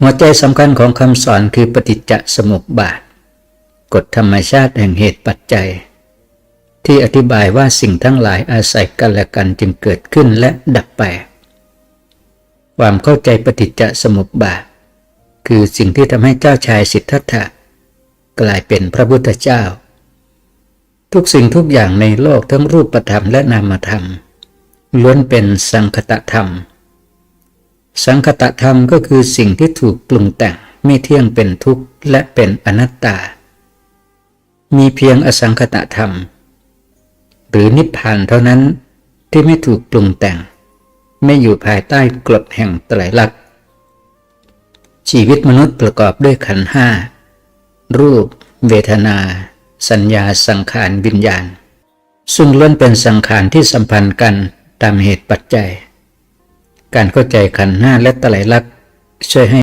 หัวใจสำคัญของคำสอนคือปฏิจจสมุปบาท กฎธรรมชาติแห่งเหตุปัจจัย ที่อธิบายว่าสิ่งทั้งหลายอาศัยกันและกันจึงเกิดขึ้นและดับไป ความเข้าใจปฏิจจสมุปบาท คือสิ่งที่ทำให้เจ้าชายสิทธัตถะกลายเป็นพระพุทธเจ้า ทุกสิ่งทุกอย่างในโลกทั้งรูปธรรมและนามธรรม ล้วนเป็นสังคตธรรม สังคตธรรมก็คือสิ่งที่ถูกปรุงแต่งไม่เที่ยงเป็นทุกข์และเป็นอนัตตา มีเพียงอสังคตธรรม หรือนิพพานเท่านั้นที่ไม่ถูกปรุงแต่ง ไม่อยู่ภายใต้กฎแห่งไตรลักษณ์ชีวิตมนุษย์ประกอบด้วยขันห้า รูป เวทนา สัญญาสังขารวิญญาณ ซึ่งล้วนเป็นสังขารที่สัมพันธ์กันตามเหตุปัจจัย การเข้าใจขันห้าและไตรลักษ์ช่วยให้